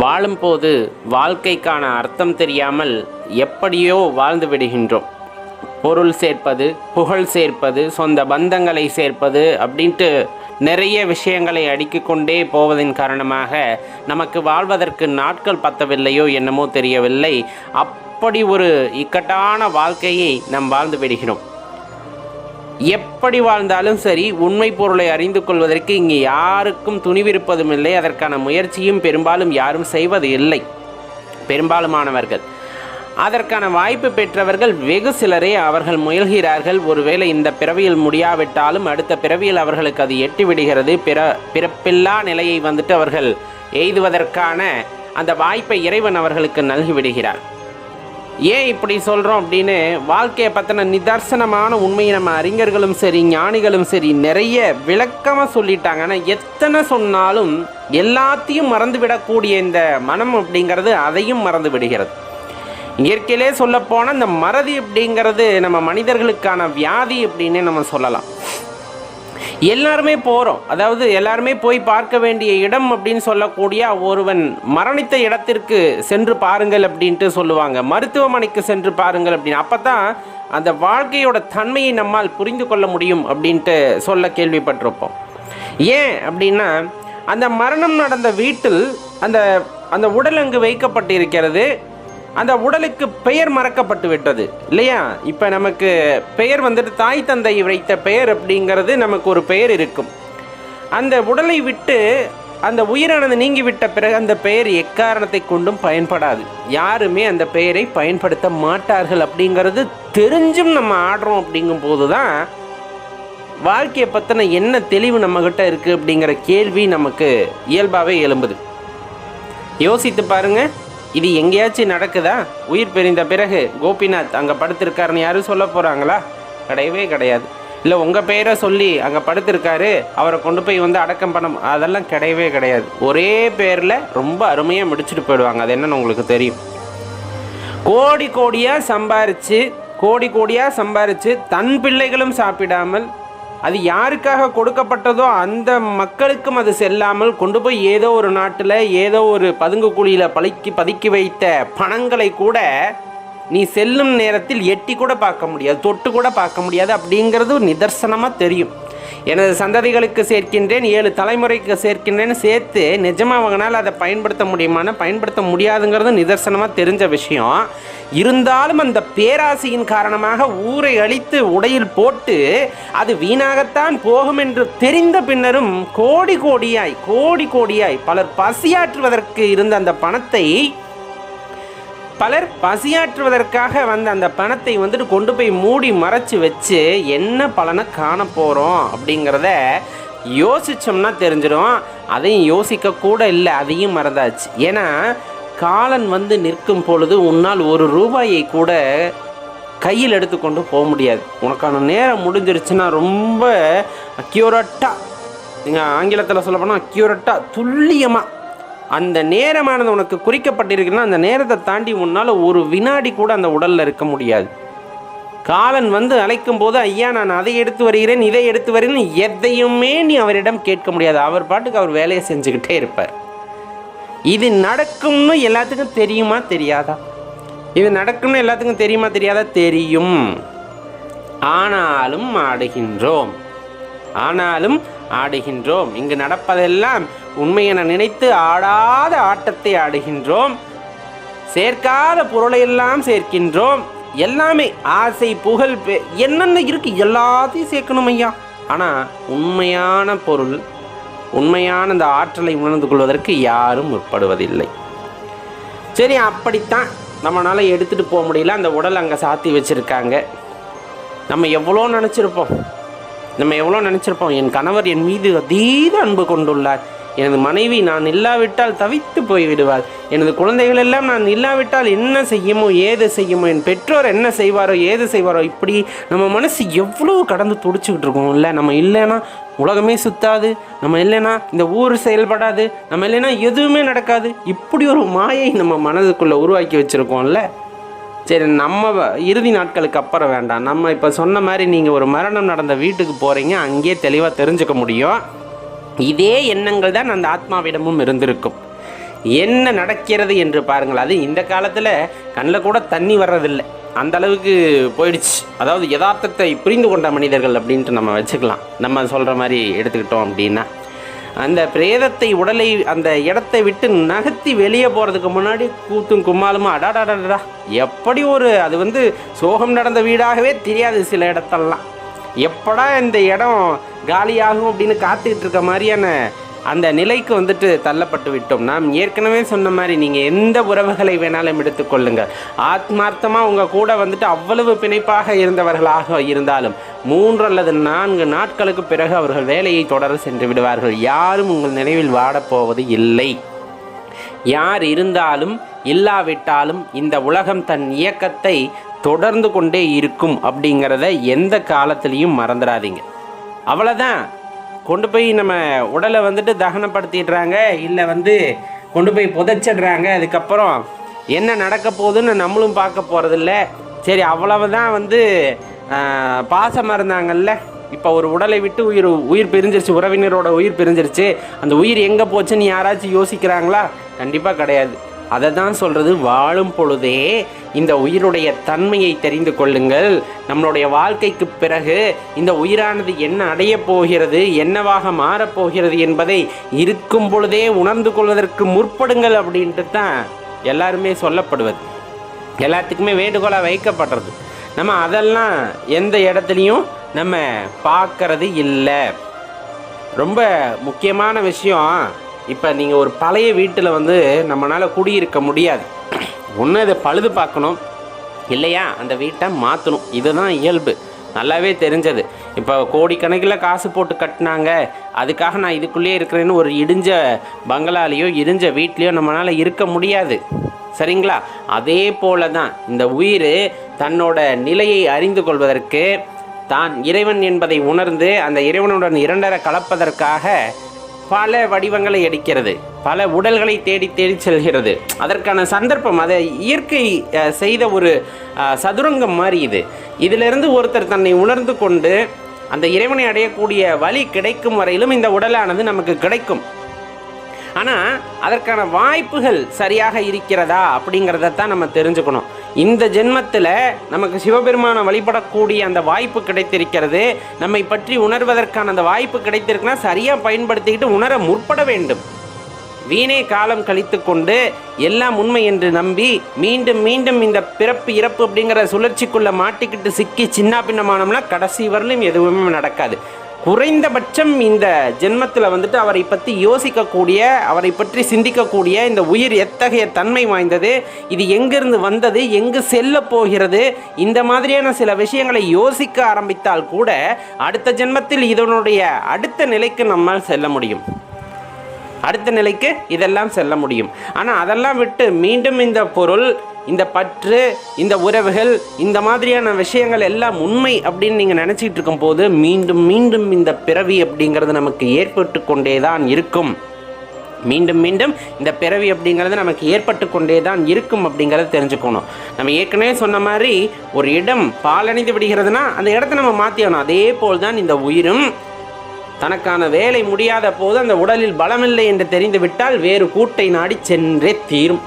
வாழும்போது வாழ்க்கைக்கான அர்த்தம் தெரியாமல் எப்படியோ வாழ்ந்து விடுகின்றோம். பொருள் சேர்ப்பது புகழ் சேர்ப்பது சொந்த பந்தங்களை சேர்ப்பது அப்படின்ட்டு நிறைய விஷயங்களை அடுக்கிக்கொண்டே போவதின் காரணமாக நமக்கு வாழ்வதற்கு நாட்கள் பத்தவில்லையோ என்னமோ தெரியவில்லை. அப்படி ஒரு இக்கட்டான வாழ்க்கையை நாம் வாழ்ந்து விடுகிறோம். எப்படி வாழ்ந்தாலும் சரி உண்மை பொருளை அறிந்து கொள்வதற்கு இங்கே யாருக்கும் துணிவிருப்பதும் இல்லை. அதற்கான முயற்சியும் பெரும்பாலும் யாரும் செய்வது இல்லை. பெரும்பாலுமானவர்கள். அதற்கான வாய்ப்பு பெற்றவர்கள் வெகு சிலரே அவர்கள் முயல்கிறார்கள். ஒருவேளை இந்த பிறவியில் முடியாவிட்டாலும் அடுத்த பிறவியில் அவர்களுக்கு அது எட்டி விடுகிறது. பிற பிறப்பில்லா நிலையை வந்துட்டு அவர்கள் எய்துவதற்கான அந்த வாய்ப்பை இறைவன் அவர்களுக்கு நல்கி விடுகிறார். ஏன் இப்படி சொல்கிறோம் அப்படின்னு வாழ்க்கையை பற்றின நிதர்சனமான உண்மையை நம்ம அறிஞர்களும் சரி ஞானிகளும் சரி நிறைய விளக்கமாக சொல்லிட்டாங்க. ஆனால் எத்தனை சொன்னாலும் எல்லாத்தையும் மறந்து விடக்கூடிய இந்த மனம் அப்படிங்கிறது அதையும் மறந்து விடுகிறது. இயற்கையிலே சொல்லப்போனால் இந்த மறதி அப்படிங்கிறது நம்ம மனிதர்களுக்கான வியாதி அப்படின்னே நம்ம சொல்லலாம். எல்லாருமே போகிறோம் அதாவது எல்லாருமே போய் பார்க்க வேண்டிய இடம் அப்படின்னு சொல்லக்கூடிய ஒருவன் மரணித்த இடத்திற்கு சென்று பாருங்கள் அப்படின்ட்டு சொல்லுவாங்க. மருத்துவமனைக்கு சென்று பாருங்கள் அப்படின்னு. அப்போ தான் அந்த வாழ்க்கையோட தன்மையை நம்மால் புரிந்து கொள்ள முடியும் அப்படின்ட்டு சொல்ல கேள்விப்பட்டிருப்போம். ஏன் அப்படின்னா அந்த மரணம் நடந்த வீட்டில் அந்த அந்த உடல் அங்கு வைக்கப்பட்டிருக்கிறது. அந்த உடலுக்கு பெயர் மறக்கப்பட்டு விட்டது இல்லையா? இப்போ நமக்கு பெயர் வந்துட்டு தாய் தந்தை வைத்த பெயர் அப்படிங்கிறது நமக்கு ஒரு பெயர் இருக்கும். அந்த உடலை விட்டு அந்த உயிரானது நீங்கி விட்ட பிறகு அந்த பெயர் எக்காரணத்தை கொண்டும் பயன்படாது. யாருமே அந்த பெயரை பயன்படுத்த மாட்டார்கள் அப்படிங்கிறது தெரிஞ்சும் நம்ம ஆடுறோம் அப்படிங்கும் போது தான் வாழ்க்கையை பற்றின என்ன தெளிவு நம்மக்கிட்ட இருக்குது அப்படிங்கிற கேள்வி நமக்கு இயல்பாகவே எழும்புது. யோசித்து பாருங்கள் இது எங்கேயாச்சும் நடக்குதா? உயிர் பிரிந்த பிறகு கோபிநாத் அங்கே படுத்திருக்காருன்னு யாரும் சொல்ல போகிறாங்களா கிடையவே கிடையாது. இல்லை உங்கள் பெயரை சொல்லி அங்கே படுத்திருக்காரு அவரை கொண்டு போய் வந்து அடக்கம் பண்ண அதெல்லாம் கிடையவே கிடையாது. ஒரே பேரில் ரொம்ப அருமையாக முடிச்சுட்டு போயிடுவாங்க. அது என்னன்னு உங்களுக்கு தெரியும். கோடி கோடியாக சம்பாரித்து கோடி கோடியாக சம்பாரித்து தன் பிள்ளைகளும் சாப்பிடாமல் அது யாருக்காக கொடுக்கப்பட்டதோ அந்த மக்களுக்கும் அது செல்லாமல் கொண்டு போய் ஏதோ ஒரு நாட்டில் ஏதோ ஒரு பதுங்கு குழியில் பழக்கி பதுக்கி வைத்த பணங்களை கூட நீ செல்லும் நேரத்தில் எட்டி கூட பார்க்க முடியாது தொட்டு கூட பார்க்க முடியாது அப்படிங்கிறது நிதர்சனமாக தெரியும். எனது சந்ததிகளுக்கு சேர்க்கின்றேன் ஏழு தலைமுறைக்கு சேர்க்கின்றேன்னு சேர்த்து நிஜமாக அவங்களால் அதை பயன்படுத்த முடியுமான பயன்படுத்த முடியாதுங்கிறது நிதர்சனமாக தெரிஞ்ச விஷயம். இருந்தாலும் அந்த பேராசையின் காரணமாக ஊரை அழித்து உடையில் போட்டு அது வீணாகத்தான் போகும் என்று தெரிந்த பின்னரும் கோடி கோடியாய் கோடி கோடியாய் பலர் பசியாற்றுவதற்கு இருந்த அந்த பணத்தை பலர் பசியாற்றுவதற்காக வந்த அந்த பணத்தை வந்துட்டு கொண்டு போய் மூடி மறைச்சு வச்சு என்ன பலனை காண போகிறோம் அப்படிங்கிறத யோசித்தோம்னா தெரிஞ்சிடும். அதையும் யோசிக்க கூட இல்லை அதையும் மறந்தாச்சு. ஏன்னா காலன் வந்து நிற்கும் பொழுது உன்னால் ஒரு ரூபாயை கூட கையில் எடுத்துக்கொண்டு போக முடியாது. உனக்கான நேரம் முடிஞ்சிருச்சுன்னா ரொம்ப அக்யூரட்டாக நீங்கள் ஆங்கிலத்தில் சொல்ல போனால் அக்யூரட்டாக துல்லியமாக அந்த நேரமானது உனக்கு குறிக்கப்பட்டிருக்குன்னா அந்த நேரத்தை தாண்டி உன்னால் ஒரு வினாடி கூட அந்த உடலில் இருக்க முடியாது. காலன் வந்து அழைக்கும் போது ஐயா நான் அதை எடுத்து வருகிறேன் இதை எடுத்து வருகிறேன் எதையுமே நீ அவரிடம் கேட்க முடியாது. அவர் பாட்டுக்கு அவர் வேலையை செஞ்சுக்கிட்டே இருப்பார். இது நடக்கும்னு எல்லாத்துக்கும் தெரியுமா தெரியாதா? இது நடக்கும்னு எல்லாத்துக்கும் தெரியுமா தெரியாதா? தெரியும். ஆனாலும் ஆடுகின்றோம். ஆனாலும் ஆடுகின்றோம். இங்கு நடப்பதெல்லாம் உண்மை என நினைத்து ஆடாத ஆட்டத்தை ஆடுகின்றோம். சேர்க்காத பொருளையெல்லாம் சேர்க்கின்றோம். எல்லாமே ஆசை புகழ் பெ- என்னென்ன இருக்கு எல்லாத்தையும் சேர்க்கணும் ஐயா. ஆனால் உண்மையான பொருள் உண்மையான அந்த ஆற்றலை உணர்ந்து கொள்வதற்கு யாரும் முற்படுவதில்லை. சரி அப்படித்தான் நம்மளால் எடுத்துகிட்டு போக முடியல. அந்த உடல் அங்கே சாத்தி வச்சுருக்காங்க. நம்ம எவ்வளோ நினச்சிருப்போம். நம்ம எவ்வளோ நினச்சிருப்போம் என் கணவர் என் மீது அதீத அன்பு கொண்டுள்ளார். எனது மனைவி நான் இல்லாவிட்டால் தவித்து போய்விடுவார் எனது குழந்தைகள் எல்லாம் நான் இல்லாவிட்டால் என்ன செய்யுமோ ஏது செய்யுமோ என் பெற்றோர் என்ன செய்வாரோ ஏது செய்வாரோ இப்படி நம்ம மனசு எவ்வளோ கடந்து துடிச்சிக்கிட்டு இருக்கோம் இல்லை? நம்ம இல்லைன்னா உலகமே சுத்தாது. நம்ம இல்லைன்னா இந்த ஊர் செயல்படாது. நம்ம இல்லைன்னா எதுவுமே நடக்காது. இப்படி ஒரு மாயை நம்ம மனதுக்குள்ளே உருவாக்கி வச்சுருக்கோம்ல சரி நம்ம வ- இறுதி நாட்களுக்கு அப்புறம் வேண்டாம். நம்ம இப்போ சொன்ன மாதிரி நீங்கள் ஒரு மரணம் நடந்த வீட்டுக்கு போகிறீங்க அங்கேயே தெளிவாக தெரிஞ்சுக்க முடியும். இதே எண்ணங்கள் தான் அந்த ஆத்மாவிடமும் இருந்திருக்கும். என்ன நடக்கிறது என்று பாருங்கள். அது இந்த காலத்தில் கண்ணில் கூட தண்ணி வர்றதில்லை. அந்த அளவுக்கு போயிடுச்சு. அதாவது யதார்த்தத்தை புரிந்து கொண்ட மனிதர்கள் அப்படின்ட்டு நம்ம வச்சுக்கலாம். நம்ம சொல்கிற மாதிரி எடுத்துக்கிட்டோம் அப்படின்னா. அந்த பிரேதத்தை உடலை அந்த இடத்தை விட்டு நகர்த்தி வெளியே போகிறதுக்கு முன்னாடி கூத்தும் கும்மாலுமா அடாடாடாடா. எப்படி ஒரு அது வந்து சோகம் நடந்த வீடாகவே தெரியாது சில இடத்தெல்லாம். எப்படா இந்த இடம் காலியாகும் அப்படின்னு காத்துக்கிட்டு இருக்க மாதிரியான அந்த நிலைக்கு வந்துட்டு தள்ளப்பட்டு விட்டோம். நாம் ஏற்கனவே சொன்ன மாதிரி நீங்கள் எந்த உறவுகளை வேணாலும் எடுத்துக்கொள்ளுங்கள் ஆத்மார்த்தமாக உங்கள் கூட வந்துட்டு அவ்வளவு பிணைப்பாக இருந்தவர்களாக இருந்தாலும் மூன்று அல்லது நான்கு நாட்களுக்கு பிறகு அவர்கள் வேலையை தொடர சென்று விடுவார்கள். யாரும் உங்கள் நினைவில் வாடப்போவது இல்லை. யார் இருந்தாலும் இல்லாவிட்டாலும் இந்த உலகம் தன் இயக்கத்தை தொடர்ந்து கொண்டே இருக்கும் அப்படிங்கிறத எந்த காலத்துலேயும் மறந்துடாதீங்க. அவ்வளோதான் கொண்டு போய் நம்ம உடலை வந்துட்டு தகனப்படுத்திடுறாங்க இல்லை வந்து கொண்டு போய் புதைச்சிடுறாங்க. அதுக்கப்புறம் என்ன நடக்க போகுதுன்னு நம்மளும் பார்க்க போகிறதில்ல சரி அவ்வளவுதான் வந்து பாசமாக இருந்தாங்கல்ல. இப்போ ஒரு உடலை விட்டு உயிர் உயிர் பிரிஞ்சிருச்சு உறவினரோட உயிர் பிரிஞ்சிருச்சு. அந்த உயிர் எங்கே போச்சுன்னு யாராச்சும் யோசிக்கிறாங்களா? கண்டிப்பாக கிடையாது. அதை தான் சொல்கிறது வாழும் பொழுதே இந்த உயிருடைய தன்மையை தெரிந்து கொள்ளுங்கள். நம்மளுடைய வாழ்க்கைக்கு பிறகு இந்த உயிரானது என்ன அடைய போகிறது என்னவாக மாறப்போகிறது என்பதை இருக்கும் பொழுதே உணர்ந்து கொள்வதற்கு முற்படுங்கள் அப்படின்ட்டு தான் எல்லாருமே சொல்லப்படுவது. எல்லாத்துக்குமே வேண்டுகோளாக வைக்கப்படுறது. நம்ம அதெல்லாம் எந்த இடத்துலையும் நம்ம பார்க்கறது இல்லை. ரொம்ப முக்கியமான விஷயம் இப்போ நீங்கள் ஒரு பழைய வீட்டில் வந்து நம்மளால் குடியிருக்க முடியாது. ஒன்று அதை பழுது பார்க்கணும். இல்லையா? அந்த வீட்டை மாற்றணும் இதுதான் இயல்பு. நல்லாவே தெரிஞ்சது. இப்போ கோடிக்கணக்கில் காசு போட்டு கட்டினாங்க. அதுக்காக நான் இதுக்குள்ளேயே இருக்கிறேன்னு ஒரு இடிஞ்ச பங்களாலேயோ இடிஞ்ச வீட்லேயோ நம்மளால் இருக்க முடியாது. சரிங்களா? அதே போல தான் இந்த உயிர் தன்னோட நிலையை அறிந்து கொள்வதற்கு தான் இறைவன் என்பதை உணர்ந்து அந்த இறைவனுடன் இரண்டரை கலப்பதற்காக பல வடிவங்களை எடுக்கிறது. பல உடல்களை தேடி தேடி செல்கிறது. அதற்கான சந்தர்ப்பம் அதை இயற்கை செய்த ஒரு சதுரங்கம் மாதிரி இது. இதிலிருந்து ஒருத்தர் தன்னை உணர்ந்து கொண்டு அந்த இறைவனை அடையக்கூடிய வழி கிடைக்கும் வரையிலும் இந்த உடலானது நமக்கு கிடைக்கும். ஆனால் அதற்கான வாய்ப்புகள் சரியாக இருக்கிறதா அப்படிங்கிறத தான் நம்ம தெரிஞ்சுக்கணும். இந்த ஜென்மத்தில் நமக்கு சிவபெருமானை வழிபடக்கூடிய அந்த வாய்ப்பு கிடைத்திருக்கிறது. நம்மை பற்றி உணர்வதற்கான அந்த வாய்ப்பு கிடைத்திருக்குன்னா சரியாக பயன்படுத்திக்கிட்டு உணர முற்பட வேண்டும். வீணே காலம் கழித்து கொண்டு எல்லாம் உண்மை என்று நம்பி மீண்டும் மீண்டும் இந்த பிறப்பு இறப்பு அப்படிங்கிற சுழற்சிக்குள்ளே மாட்டிக்கிட்டு சிக்கி சின்ன பின்னமானோம்னா கடைசி வரலும் எதுவுமே நடக்காது. குறைந்தபட்சம் இந்த ஜென்மத்தில் வந்துட்டு அவரை பற்றி யோசிக்கக்கூடிய அவரை பற்றி சிந்திக்கக்கூடிய இந்த உயிர் எத்தகைய தன்மை வாய்ந்தது இது எங்கிருந்து வந்தது எங்கு செல்ல போகிறது இந்த மாதிரியான சில விஷயங்களை யோசிக்க ஆரம்பித்தால் கூட அடுத்த ஜென்மத்தில் இதனுடைய அடுத்த நிலைக்கு நம்மால் செல்ல முடியும். அடுத்த நிலைக்கு இதெல்லாம் செல்ல முடியும். ஆனால் அதெல்லாம் விட்டு மீண்டும் இந்த பொருள் இந்த பற்று இந்த உறவுகள் இந்த மாதிரியான விஷயங்கள் எல்லாம் உண்மை அப்படின்னு நீங்கள் நினச்சிட்டு இருக்கும்போது மீண்டும் மீண்டும் இந்த பிறவி அப்படிங்கிறது நமக்கு ஏற்பட்டு கொண்டே தான் இருக்கும். மீண்டும் மீண்டும் இந்த பிறவி அப்படிங்கிறது நமக்கு ஏற்பட்டு கொண்டே தான் இருக்கும் அப்படிங்கிறத தெரிஞ்சுக்கணும். நம்ம ஏற்கனவே சொன்ன மாதிரி ஒரு இடம் பாலணிந்து விடுகிறதுனா அந்த இடத்த நம்ம மாற்றியணும் அதே போல் தான் இந்த உயிரும். தனக்கான வேலை முடியாத போது அந்த உடலில் பலமில்லை என்று தெரிந்துவிட்டால் வேறு கூட்டை நாடி சென்றே தீரும்.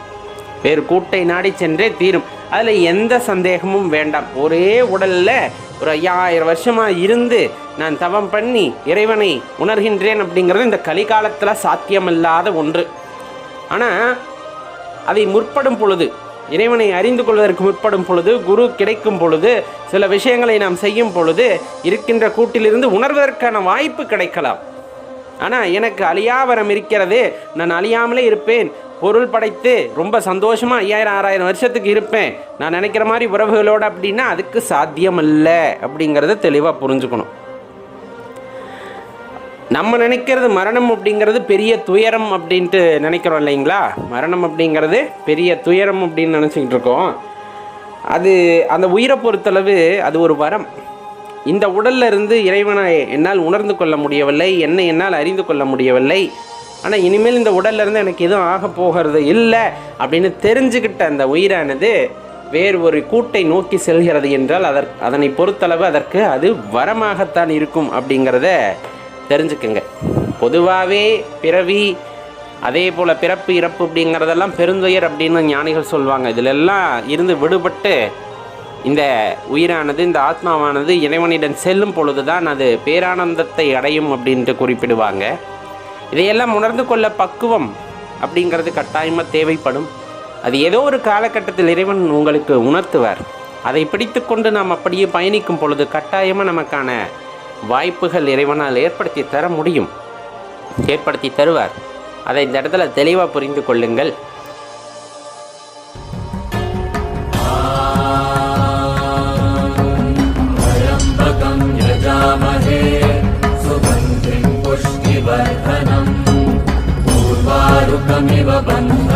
வேறு கூட்டை நாடி சென்றே தீரும். அதில் எந்த சந்தேகமும் வேண்டாம். ஒரே உடலில் ஒரு ஐயாயிரம் வருஷமாக இருந்து நான் தவம் பண்ணி இறைவனை உணர்கின்றேன் அப்படிங்கிறது இந்த கலிகாலத்தில் சாத்தியமில்லாத ஒன்று. ஆனால் அதை முற்படும் பொழுது இறைவனை அறிந்து கொள்வதற்கு முற்படும் பொழுது குரு கிடைக்கும் பொழுது சில விஷயங்களை நாம் செய்யும் பொழுது இருக்கின்ற கூட்டிலிருந்து உணர்வதற்கான வாய்ப்பு கிடைக்கலாம். ஆனால் எனக்கு அழியாவரம் இருக்கிறது. நான் அழியாமலே இருப்பேன். பொருள் படைத்து ரொம்ப சந்தோஷமாக ஐயாயிரம் ஆறாயிரம் வருஷத்துக்கு இருப்பேன். நான் நினைக்கிற மாதிரி உறவுகளோடு அப்படின்னா அதுக்கு சாத்தியம் இல்லை அப்படிங்கிறத தெளிவாக புரிஞ்சுக்கணும். நம்ம நினைக்கிறது மரணம் அப்படிங்கிறது பெரிய துயரம் அப்படின்ட்டு நினைக்கிறோம் இல்லைங்களா? மரணம் அப்படிங்கிறது பெரிய துயரம் அப்படின்னு நினச்சிக்கிட்டு இருக்கோம். அது அந்த உயிரை பொறுத்தளவு அது ஒரு வரம். இந்த உடல்ல இருந்து இறைவனை என்னால் உணர்ந்து கொள்ள முடியவில்லை என்னை என்னால் அறிந்து கொள்ள முடியவில்லை. ஆனால் இனிமேல் இந்த உடல்லேருந்து எனக்கு எதுவும் ஆக போகிறது இல்லை அப்படின்னு தெரிஞ்சுக்கிட்ட அந்த உயிரானது வேறு ஒரு கூட்டை நோக்கி செல்கிறது என்றால் அதற்கு அதனை பொறுத்தளவு அதற்கு அது வரமாகத்தான் இருக்கும் அப்படிங்கிறத தெரிஞ்சுக்குங்க. பொதுவாகவே பிறவி அதே போல் பிறப்பு இறப்பு அப்படிங்கிறதெல்லாம் பெருந்துயர் அப்படின்னு ஞானிகள் சொல்லுவாங்க இதிலெல்லாம் இருந்து விடுபட்டு இந்த உயிரானது இந்த ஆத்மாவானது இறைவனிடம் செல்லும் பொழுது தான் அது பேரானந்தத்தை அடையும் அப்படின்ட்டு குறிப்பிடுவாங்க. இதையெல்லாம் உணர்ந்து கொள்ள பக்குவம் அப்படிங்கிறது கட்டாயமாக தேவைப்படும். அது ஏதோ ஒரு காலகட்டத்தில் இறைவன் உங்களுக்கு உணர்த்துவார். அதை பிடித்துக்கொண்டு நாம் அப்படியே பயணிக்கும் பொழுது கட்டாயமாக நமக்கான வாய்ப்புகள் இறைவனால் ஏற்படுத்தி தர முடியும். ஏற்படுத்தி தருவார். அதை இந்த இடத்துல தெளிவாக புரிந்து கொள்ளுங்கள். बन्धमेव बन्ध